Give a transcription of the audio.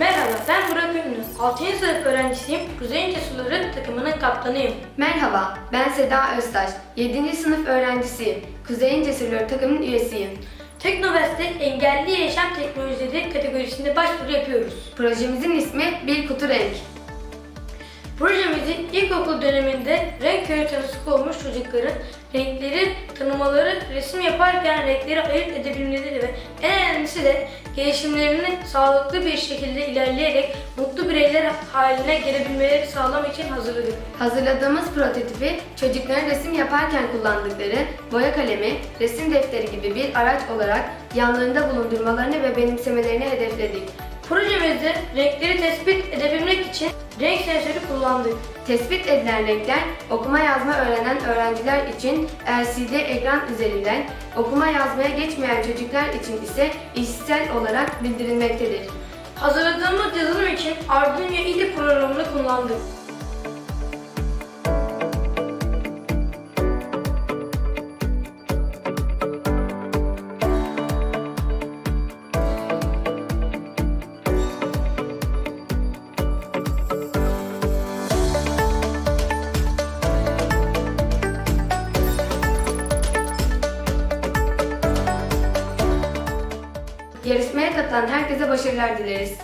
Ben Burak Ünlü. 6. sınıf öğrencisiyim. Kuzey Suları takımının kaptanıyım. Merhaba, ben Seda Öztaş. 7. sınıf öğrencisiyim. Kuzey Sürüyor takımının üyesiyim. Teknovest'te engelli yaşam teknolojileri kategorisinde başvuru yapıyoruz. Projemizin ismi Bir Kutu Renk. Projemizin ilkokul döneminde renk körü tanısı olmuş çocukların renkleri tanımaları, resim yaparken renkleri ayırt edebilmeleri ve en önemlisi de gelişimlerinin sağlıklı bir şekilde ilerleyerek mutlu bireyler haline gelebilmeleri sağlam için hazırladık. Hazırladığımız prototipi çocukların resim yaparken kullandıkları boya kalemi, resim defteri gibi bir araç olarak yanlarında bulundurmalarını ve benimsemelerini hedefledik. Projemizde renkleri tespit için renk sensörü kullandık. Tespit edilen renkler okuma yazma öğrenen öğrenciler için LCD ekran üzerinden, okuma yazmaya geçmeyen çocuklar için ise işitsel olarak bildirilmektedir. Hazırladığımız yazılım için Arduino IDE programını kullandık. Yarışmaya katılan herkese başarılar dileriz.